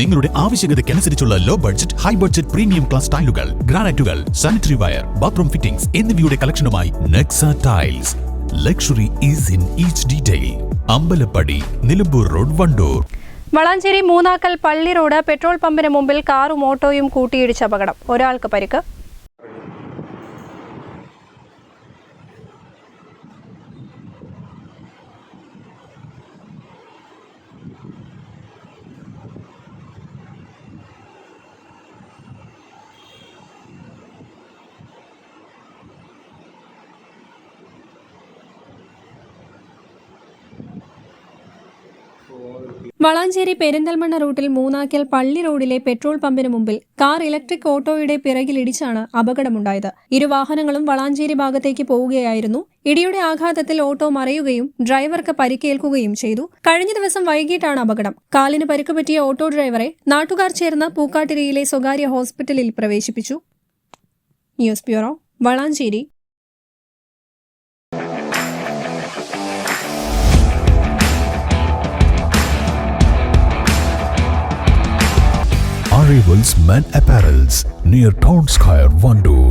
നിങ്ങളുടെ ആവശ്യകതയ്ക്കനുസരിച്ചുള്ള low budget high budget premium class ടൈലുകൾ ഗ്രാനൈറ്റുകൾ സാനിറ്ററി വയർ ബാത്റൂം ഫിറ്റിംഗ്സ് എന്നിവയുടെ കളക്ഷനുമായി Nexa tiles luxury is in each detail Ambalappadi Nilambur road Wandoor. Valanchery Moonnakkal പള്ളി road petrol പമ്പിന് മുമ്പിൽ കാറും ഓട്ടോയും കൂട്ടിയിടിച്ച അപകടം. ഒരാൾക്ക് പരിക്ക്. വളാഞ്ചേരി പെരിന്തൽമണ്ണ റൂട്ടിൽ മൂന്നാക്കൽ പള്ളി റോഡിലെ പെട്രോൾ പമ്പിന് മുമ്പിൽ കാർ ഇലക്ട്രിക് ഓട്ടോയുടെ പിറകിലിടിച്ചാണ് അപകടമുണ്ടായത്. ഇരു വാഹനങ്ങളും വളാഞ്ചേരി ഭാഗത്തേക്ക് പോവുകയായിരുന്നു. ഇടിയുടെ ആഘാതത്തിൽ ഓട്ടോ മറയുകയും ഡ്രൈവർക്ക് പരിക്കേൽക്കുകയും ചെയ്തു. കഴിഞ്ഞ ദിവസം വൈകിട്ടാണ് അപകടം. കാലിന് പരിക്ക് പറ്റിയ ഓട്ടോ ഡ്രൈവറെ നാട്ടുകാർ ചേർന്ന് പൂക്കാട്ടിരിയിലെ സ്വകാര്യ ഹോസ്പിറ്റലിൽ പ്രവേശിപ്പിച്ചു. News bureau Valanchery. Arrivals Men Apparels near Town Square, Vandoor.